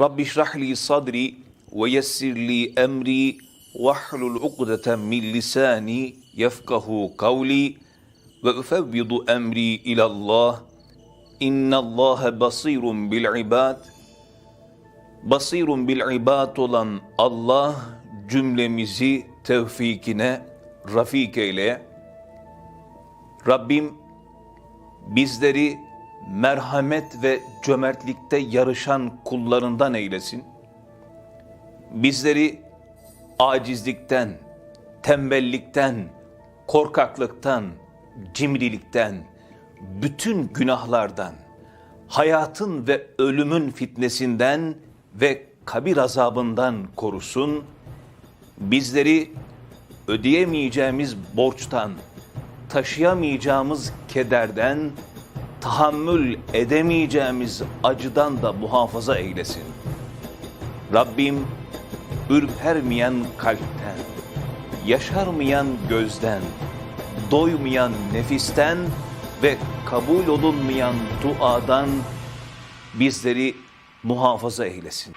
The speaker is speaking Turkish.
Rabbi şrahli sadri ve yessirli emri vahlul ukdeten min lisani yefkahu kavli ve üfevvidu emri ilallah. İnnallâhe basirun bil ibad. Basirun bil ibad olan Allah cümlemizi tevfikine rafik eyle. Rabbim bizleri merhamet ve cömertlikte yarışan kullarından eylesin. Bizleri acizlikten, tembellikten, korkaklıktan, cimrilikten, bütün günahlardan, hayatın ve ölümün fitnesinden ve kabir azabından korusun. Bizleri ödeyemeyeceğimiz borçtan, taşıyamayacağımız kederden, tahammül edemeyeceğimiz acıdan da muhafaza eylesin. Rabbim ürpermeyen kalpten, yaşarmayan gözden, doymayan nefisten ve kabul olunmayan duadan bizleri muhafaza eylesin.